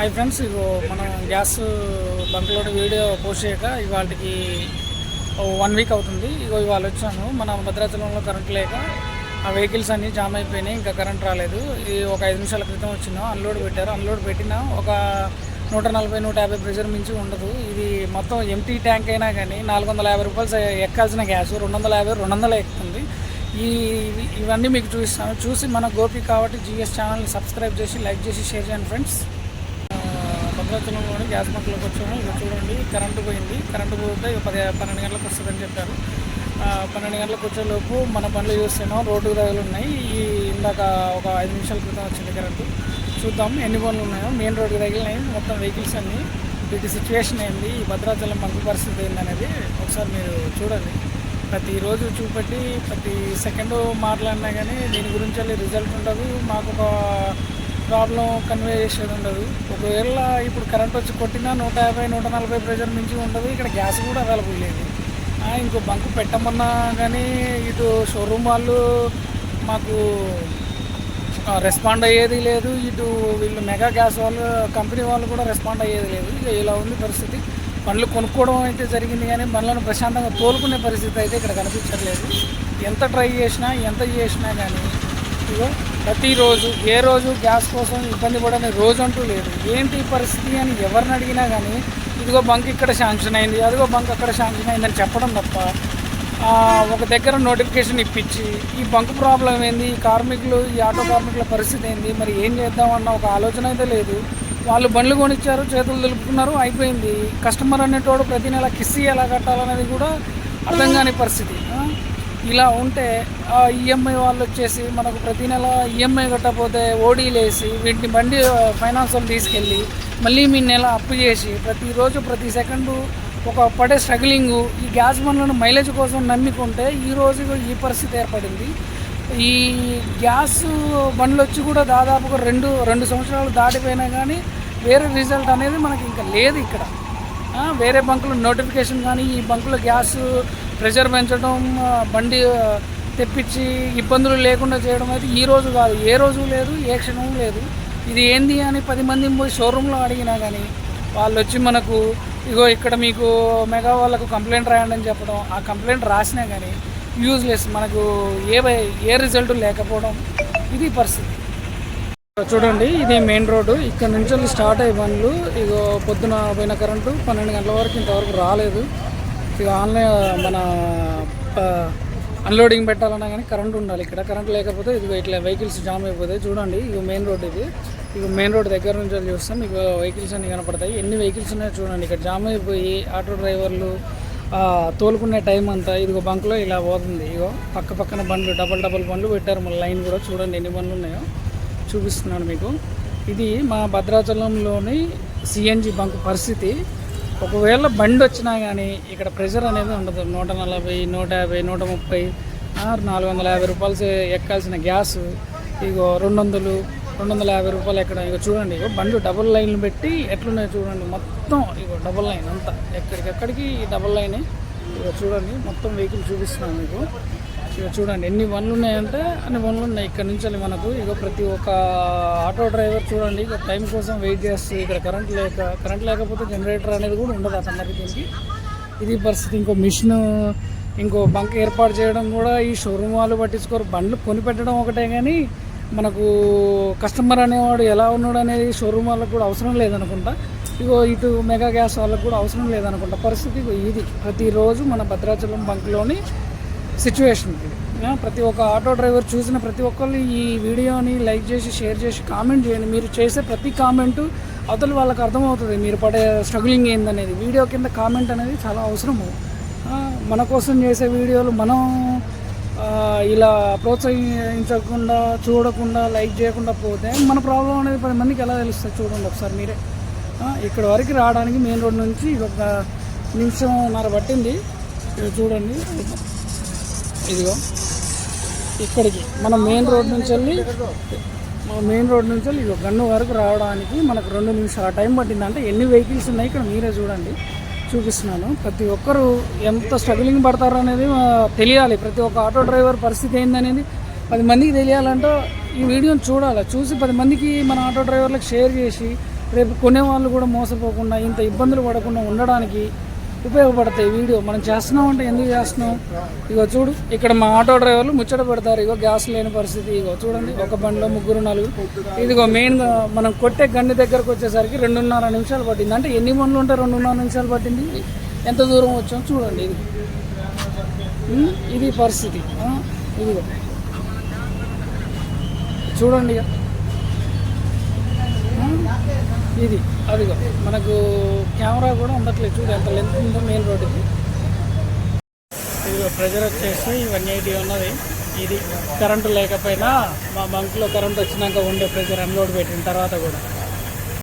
Hi friends ఇగో మనం gas బంక్లో video post చేయక ఇవాళకి వన్ వీక్ అవుతుంది. ఇగో ఇవాళ వచ్చాను మన భద్రాచలంలో కరెంట్ లేక ఆ వెహికల్స్ అన్నీ జామ్ అయిపోయినాయి. ఇంకా కరెంట్ రాలేదు. ఇది ఒక ఐదు నిమిషాల క్రితం వచ్చినా. అన్లోడ్ పెట్టారు. అన్లోడ్ పెట్టిన ఒక నూట నలభై నూట యాభై ప్రెషర్ మించి ఉండదు. ఇది మొత్తం ఎంటీ ట్యాంక్ అయినా కానీ నాలుగు వందల యాభై రూపాయలు ఎక్కాల్సిన గ్యాస్ రెండు వందల యాభై రెండు వందలు ఎక్కుతుంది. ఈ ఇవన్నీ మీకు చూపిస్తాను. చూసి మన గోపి కాబట్టి జిఎస్ ఛానల్ని సబ్స్క్రైబ్ చేసి లైక్ చేసి షేర్ చేయండి ఫ్రెండ్స్ భద్రాచలంలోని గ్యాస్ బంక్లోకి వచ్చాము. ఇక చూడండి కరెంటు పోయింది. కరెంటు పోతే ఇక పది పన్నెండు గంటలకు వస్తుందని చెప్పారు. పన్నెండు గంటలకు వచ్చేలోపు మన పనులు చూస్తున్నాం. రోడ్డు రైలు ఉన్నాయి. ఈ ఇందాక ఒక ఐదు నిమిషాల క్రితం వచ్చింది కరెంటు. చూద్దాం ఎన్ని పనులు ఉన్నాయో. మెయిన్ రోడ్డు తగిలినాయి మొత్తం వెహికల్స్ అన్ని. వీటి సిచ్యువేషన్ ఏంది? ఈ భద్రాచలం మంచి పరిస్థితి ఏందనేది ఒకసారి మీరు చూడండి. ప్రతిరోజు చూపెట్టి ప్రతి సెకండ్ మాట్లాడినా కానీ దీని గురించి రిజల్ట్ ఉండదు. మాకు ఒక ప్రాబ్లం కన్వే చేసేది ఉండదు. ఒకవేళ ఇప్పుడు కరెంట్ వచ్చి కొట్టినా నూట యాభై నూట నలభై ప్రెజర్ మించి ఉండదు. ఇక్కడ గ్యాస్ కూడా అవైలబుల్ లేదు. ఇంకో బంకు పెట్టమన్నా కానీ ఇటు షోరూమ్ వాళ్ళు మాకు రెస్పాండ్ అయ్యేది లేదు. ఇటు వీళ్ళు మెగా గ్యాస్ వాళ్ళు కంపెనీ వాళ్ళు కూడా రెస్పాండ్ అయ్యేది లేదు. ఇక ఇలా ఉంది పరిస్థితి. పనులు కొనుక్కోవడం అయితే జరిగింది కానీ పనులను ప్రశాంతంగా తోలుకునే పరిస్థితి అయితే ఇక్కడ కనిపించట్లేదు. ఎంత ట్రై చేసినా ఎంత చేసినా కానీ ఇగో ప్రతిరోజు ఏ రోజు గ్యాస్ కోసం ఇబ్బంది పడని రోజు అంటూ లేదు. ఏంటి ఈ పరిస్థితి అని ఎవరిని అడిగినా కానీ ఇదిగో బంక్ ఇక్కడ శాంక్షన్ అయింది అదిగో బంక్ అక్కడ శాంక్షన్ అయిందని చెప్పడం తప్ప ఒక దగ్గర నోటిఫికేషన్ ఇప్పించి ఈ బంక్ ప్రాబ్లం ఏంది ఈ కార్మికులు ఈ ఆటో కార్మికుల పరిస్థితి ఏంది మరి ఏం చేద్దామన్న ఒక ఆలోచన అయితే లేదు. వాళ్ళు బండ్లు కొనిచ్చారు చేతులు దులుపుకున్నారు అయిపోయింది. కస్టమర్ అనేటోడు ప్రతి నెల కిస్సీ ఎలా కట్టాలనేది కూడా అర్థం కాని పరిస్థితి. ఇలా ఉంటే ఆ ఈఎంఐ వాళ్ళు వచ్చేసి మనకు ప్రతి నెల ఈఎంఐ కట్టకపోతే ఓడీలేసి వీటిని బండి ఫైనాన్స్ వాళ్ళు తీసుకెళ్ళి మళ్ళీ మీ నెల అప్పు చేసి ప్రతిరోజు ప్రతి సెకండు ఒక పడే స్ట్రగ్లింగ్ ఈ గ్యాస్ బండ్లను మైలేజ్ కోసం నమ్మికుంటే ఈ రోజు ఈ పరిస్థితి ఏర్పడింది. ఈ గ్యాస్ బండ్లు వచ్చి కూడా దాదాపుగా రెండు రెండు సంవత్సరాలు దాటిపోయినా కానీ వేరే రిజల్ట్ అనేది మనకి ఇంకా లేదు ఇక్కడ. వేరే బంకులు నోటిఫికేషన్ కానీ ఈ బంకులో గ్యాస్ ప్రెషర్ పెంచడం బండి తెప్పించి ఇబ్బందులు లేకుండా చేయడం అయితే ఈ రోజు కాదు. ఏ రోజు లేదు ఏ క్షణం లేదు. ఇది ఏంది అని పది మంది పోయి షోరూంలో అడిగినా కానీ వాళ్ళు వచ్చి మనకు ఇగో ఇక్కడ మీకు మెగా వాళ్ళకు కంప్లైంట్ రాయండి అని చెప్పడం ఆ కంప్లైంట్ రాసినా కానీ యూజ్లెస్ మనకు ఏ ఏ రిజల్ట్ లేకపోవడం ఇది పరిస్థితి. చూడండి ఇది మెయిన్ రోడ్డు. ఇక్కడ నుంచి స్టార్ట్ అయ్యే బండ్లు ఇగో పొద్దున పోయిన కరెంటు పన్నెండు గంటల వరకు ఇంతవరకు రాలేదు. ఇక ఆన్లైన్ మన అన్లోడింగ్ పెట్టాలన్నా కానీ కరెంట్ ఉండాలి ఇక్కడ. కరెంట్ లేకపోతే ఇది ఇట్లా వెహికల్స్ జామ్ అయిపోతాయి. చూడండి ఇక మెయిన్ రోడ్ ఇది. ఇక మెయిన్ రోడ్ దగ్గర నుంచి వెళ్ళి చూస్తాం. ఇక వెహికల్స్ అన్ని కనపడతాయి. ఎన్ని వెహికల్స్ ఉన్నాయో చూడండి. ఇక్కడ జామ్ అయిపోయి ఆటో డ్రైవర్లు తోలుకునే టైం అంతా ఇదిగో బంక్లో ఇలా పోతుంది. ఇగో పక్క పక్కన బండ్లు డబల్ డబల్ బండ్లు పెట్టారు. మళ్ళీ లైన్ కూడా చూడండి ఎన్ని బండ్లు ఉన్నాయో చూపిస్తున్నాను మీకు. ఇది మా భద్రాచలంలోని సిఎన్జి బంక్ పరిస్థితి. ఒకవేళ బండి వచ్చినా కానీ ఇక్కడ ప్రెషర్ అనేది ఉండదు. నూట నలభై నూట యాభై నూట ముప్పై నాలుగు వందల యాభై రూపాయలు ఎక్కాల్సిన గ్యాస్. ఇగో రెండు వందలు రెండు వందల యాభై రూపాయలు ఎక్కడ. ఇక చూడండి ఇగో బండ్లు డబుల్ లైన్లు పెట్టి ఎట్లున్నాయో చూడండి. మొత్తం ఇగో డబుల్ లైన్ అంతా. ఎక్కడికెక్కడికి ఈ డబుల్ లైనే. ఇక చూడండి మొత్తం వెహికల్ చూపిస్తున్నాను మీకు. చూడండి ఎన్ని పనులు ఉన్నాయంటే అన్ని పనులు ఉన్నాయి. ఇక్కడ నుంచి మనకు ఇక ప్రతి ఒక్క ఆటో డ్రైవర్ చూడండి ఇక టైం కోసం వెయిట్ చేస్తూ ఇక్కడ కరెంట్ లేక కరెంట్ లేకపోతే జనరేటర్ అనేది కూడా ఉండదు అసలు దీనికి. ఇది పరిస్థితి. ఇంకో మిషన్ ఇంకో బంక్ ఏర్పాటు చేయడం కూడా ఈ షోరూమ్ వాళ్ళు పట్టించుకోరు. బండ్లు కొని పెట్టడం ఒకటే కానీ మనకు కస్టమర్ అనేవాడు ఎలా ఉన్నాడు అనేది షోరూమ్ వాళ్ళకు కూడా అవసరం లేదనుకుంటా. ఇగో ఇటు మెగా గ్యాస్ వాళ్ళకు కూడా అవసరం లేదనుకుంటా. పరిస్థితి ఇది. ప్రతిరోజు మన భద్రాచలం బంక్లోని సిచ్యువేషన్ ఇది. ప్రతి ఒక్క ఆటో డ్రైవర్ చూసిన ప్రతి ఒక్కళ్ళు ఈ వీడియోని లైక్ చేసి షేర్ చేసి కామెంట్ చేయండి. మీరు చేసే ప్రతి కామెంటు అవతల వాళ్ళకి అర్థమవుతుంది. మీరు పడే స్ట్రగులింగ్ ఏందనేది. వీడియో కింద కామెంట్ అనేది చాలా అవసరము. మన కోసం చేసే వీడియోలు మనం ఇలా ప్రోత్సహించకుండా చూడకుండా లైక్ చేయకుండా పోతే మన ప్రాబ్లం అనేది పది మందికి ఎలా తెలుస్తుంది చూడండి ఒకసారి మీరే. ఇక్కడ వరకు రావడానికి మెయిన్ రోడ్ నుంచి ఒక నిమిషంన్నర పట్టింది. చూడండి. ఇదిగో. ఇక్కడికి మన మెయిన్ రోడ్ నుంచి వెళ్ళి మన మెయిన్ రోడ్ నుంచి వెళ్ళి ఇదిగో గన్ను వరకు రావడానికి మనకు రెండు నిమిషాల. టైం పట్టింది అంటే ఎన్ని వెహికల్స్ ఉన్నాయి ఇక్కడ మీరే చూడండి. చూపిస్తున్నాను. ప్రతి ఒక్కరు ఎంత స్ట్రగులింగ్ పడతారు అనేది తెలియాలి. ప్రతి ఒక్క ఆటో డ్రైవర్ పరిస్థితి ఏందనేది పది మందికి తెలియాలంటే. ఈ వీడియోని చూడాలి. చూసి పది మందికి మన ఆటో డ్రైవర్లకు షేర్ చేసి రేపు కొనే వాళ్ళు కూడా మోసపోకుండా ఇంత ఇబ్బందులు పడకుండా ఉండడానికి ఉపయోగపడతాయి వీడియో. మనం చేస్తున్నాం అంటే ఎందుకు చేస్తున్నాం? ఇగో చూడు ఇక్కడ మా ఆటో డ్రైవర్లు ముచ్చట పెడతారు. ఇగో గ్యాస్ లేని పరిస్థితి. ఇగో చూడండి ఒక బండిలో ముగ్గురు నలుగురు. ఇదిగో మెయిన్గా మనం కొట్టే గండి దగ్గరకు వచ్చేసరికి రెండున్నర నిమిషాలు పట్టింది. అంటే ఎన్ని బండ్లు ఉంటే రెండున్నర నిమిషాలు పట్టింది? ఎంత దూరం వచ్చాం చూడండి ఇది. ఇది పరిస్థితి. ఇదిగో. చూడండి ఇక ఇది అదిగో మనకు కెమెరా కూడా ఉండట్లేదు చూడు ఎంత లెంత్ ఉందో మెయిన్ రోడ్డుకి ఇదిగో ప్రెజర్ వచ్చేసి వన్ ఎయిటీ ఉన్నది. ఇది కరెంటు లేకపోయినా మా బంక్లో కరెంట్ వచ్చినాక ఉండే ప్రెజర్ అన్లోడ్ పెట్టిన తర్వాత కూడా.